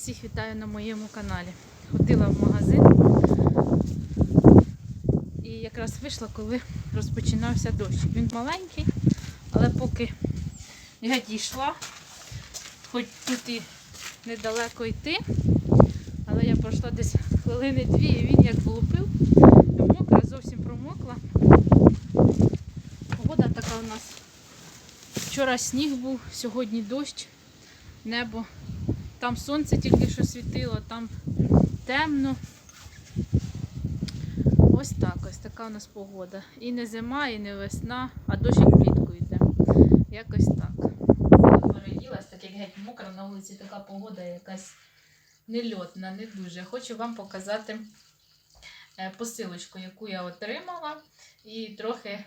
Всіх вітаю на моєму каналі. Ходила в магазин і якраз вийшла, коли розпочинався дощ. Він маленький, але поки я дійшла, хоч тут і недалеко йти, але я пройшла десь хвилини дві, і він як влупив, мокра, зовсім промокла. Погода така у нас. Вчора сніг був, сьогодні дощ, небо. Там сонце тільки що світило, там темно. Ось так, ось така у нас погода. І не зима, і не весна, а дощ як влітку йде. Якось так. Переділась, так як геть мокра на вулиці, така погода якась нельотна, не дуже. Хочу вам показати е, посилочку, яку я отримала. І трохи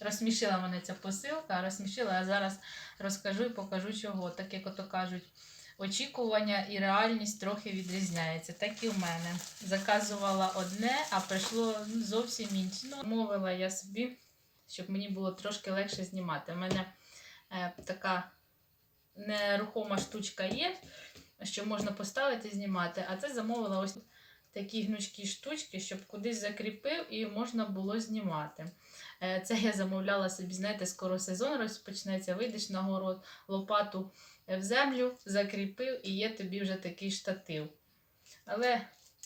розсмішила мене ця посилка, розсмішила, а зараз розкажу і покажу чого. Так як ото кажуть, очікування і реальність трохи відрізняється. Так і в мене. Заказувала одне, а прийшло зовсім інше. Ну, мовила я собі, щоб мені було трошки легше знімати. У мене е, така нерухома штучка є, що можна поставити і знімати. А це замовила ось такі гнучкі штучки, щоб кудись закріпив і можна було знімати. Е, Це я замовляла собі, знаєте, скоро сезон розпочнеться, вийдеш на город, лопату в землю, закріпив і є тобі вже такий штатив. Але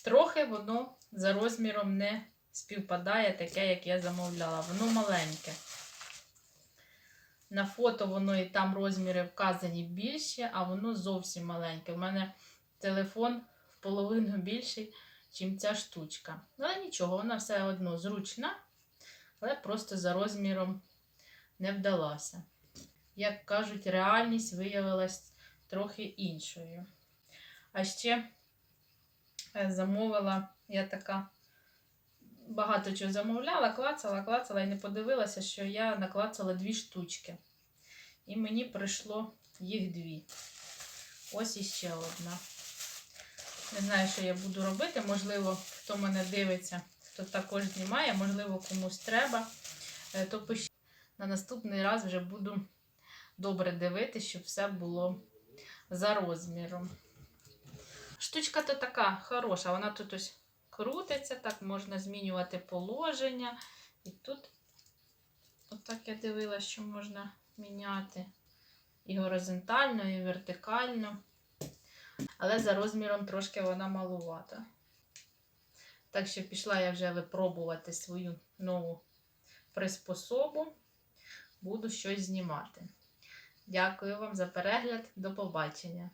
трохи воно за розміром не співпадає, таке, як я замовляла. Воно маленьке. На фото воно і там розміри вказані більші, а воно зовсім маленьке. У мене телефон в половину більший, ніж ця штучка. Але нічого, вона все одно зручна, але просто за розміром не вдалася як кажуть, реальність виявилась трохи іншою. А ще е, замовила, я така багато чого замовляла, клацала, клацала і не подивилася, що я наклацала дві штучки. І мені прийшло їх дві. Ось іще одна. Не знаю, що я буду робити. Можливо, хто мене дивиться, хто також знімає, можливо, комусь треба. Е, То пишіть. На наступний раз вже буду добре дивитися, щоб все було за розміром. Штучка то така хороша, вона тут ось крутиться, так можна змінювати положення. І тут, отак я дивилася, що можна міняти і горизонтально, і вертикально. Але за розміром трошки вона малувата. Так що пішла я вже випробувати свою нову приспособу. Буду щось знімати. Дякую вам за перегляд. До побачення!